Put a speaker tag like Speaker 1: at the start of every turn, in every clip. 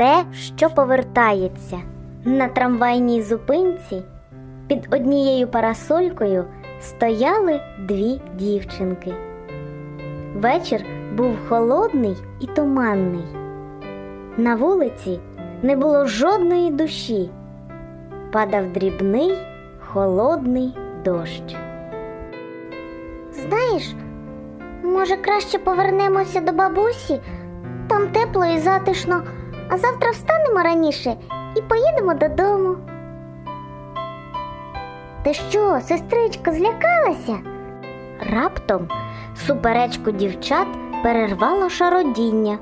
Speaker 1: те, що повертається. На трамвайній зупинці під однією парасолькою стояли дві дівчинки. Вечір був холодний і туманний. На вулиці не було жодної душі. Падав дрібний, холодний дощ. Знаєш, може, краще повернемося до бабусі? Там тепло і затишно, а завтра встанемо раніше і поїдемо додому. Ти що, сестричка, злякалася? Раптом суперечку дівчат перервало шародіння,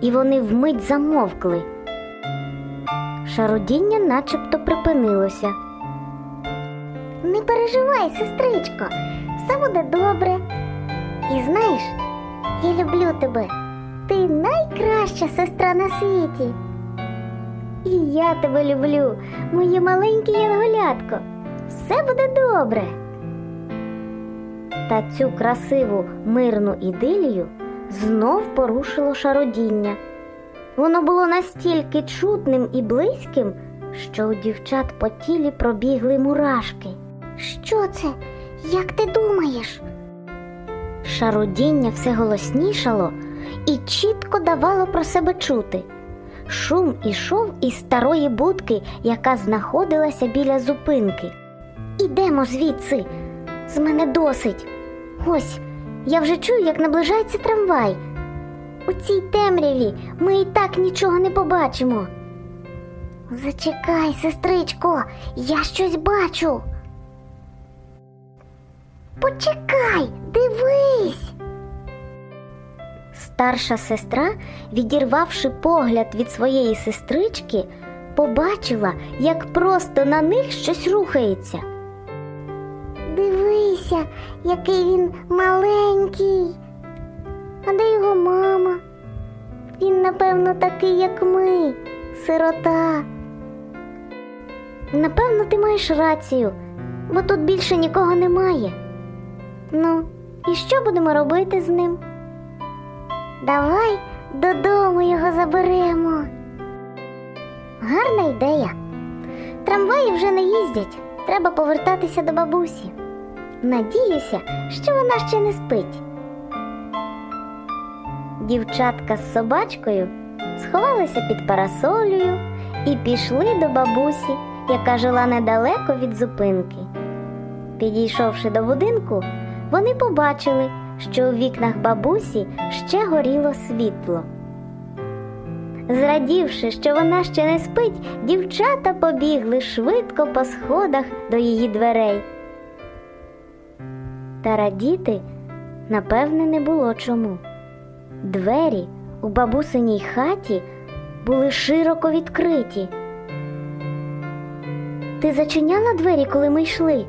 Speaker 1: і вони вмить замовкли. Шародіння начебто припинилося. Не переживай, сестричко, все буде добре. І знаєш, я люблю тебе. Ти найкраща сестра на світі. І я тебе люблю, моє маленьке янголятко. Все буде добре. Та цю красиву мирну ідилію знов порушило шародіння. Воно було настільки чутним і близьким, що у дівчат по тілі пробігли мурашки. Що це? Як ти думаєш? Шародіння все голоснішало і чітко давало про себе чути. Шум ішов із старої будки, яка знаходилася біля зупинки. Ідемо звідси. З мене досить. Ось, я вже чую, як наближається трамвай. У цій темряві ми і так нічого не побачимо. Зачекай, сестричко, я щось бачу. Почекай, Старша сестра, відірвавши погляд від своєї сестрички, побачила, як просто на них щось рухається. Дивися, який він маленький. А де його мама? Він, напевно, такий, як ми, сирота. Напевно, ти маєш рацію, бо тут більше нікого немає. Ну, і що будемо робити з ним? Давай додому його заберемо. Гарна ідея. Трамваї вже не їздять. Треба повертатися до бабусі. Надіюся, що вона ще не спить. Дівчатка з собачкою сховалися під парасолею і пішли до бабусі, яка жила недалеко від зупинки. Підійшовши до будинку, вони побачили, що у вікнах бабусі ще горіло світло. Зрадівши, що вона ще не спить, дівчата побігли швидко по сходах до її дверей. Та радіти, напевне, не було чому. Двері у бабусиній хаті були широко відкриті. Ти зачиняла двері, коли ми йшли?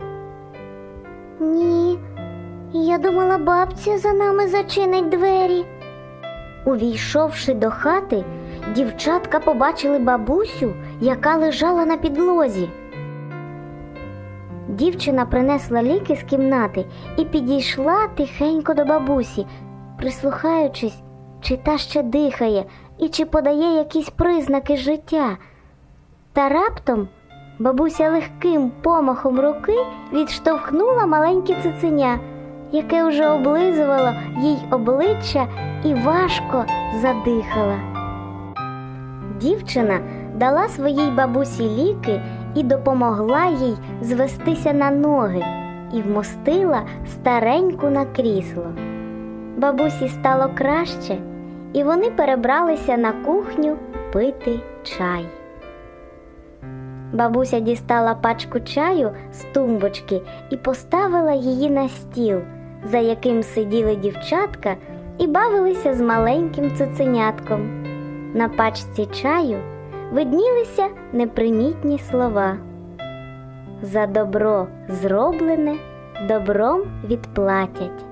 Speaker 1: Ні, я думала, бабця за нами зачинить двері. Увійшовши до хати, дівчатка побачили бабусю, яка лежала на підлозі. Дівчина принесла ліки з кімнати і підійшла тихенько до бабусі, прислухаючись, чи та ще дихає і чи подає якісь признаки життя. Та раптом бабуся легким помахом руки відштовхнула маленьке цуценя, яке вже облизувало їй обличчя і важко задихала. Дівчина дала своїй бабусі ліки і допомогла їй звестися на ноги і вмостила стареньку на крісло. Бабусі стало краще, і вони перебралися на кухню пити чай. Бабуся дістала пачку чаю з тумбочки і поставила її на стіл, за яким сиділи дівчатка і бавилися з маленьким цуценятком. На пачці чаю виднілися непримітні слова. За добро зроблене добром відплатять.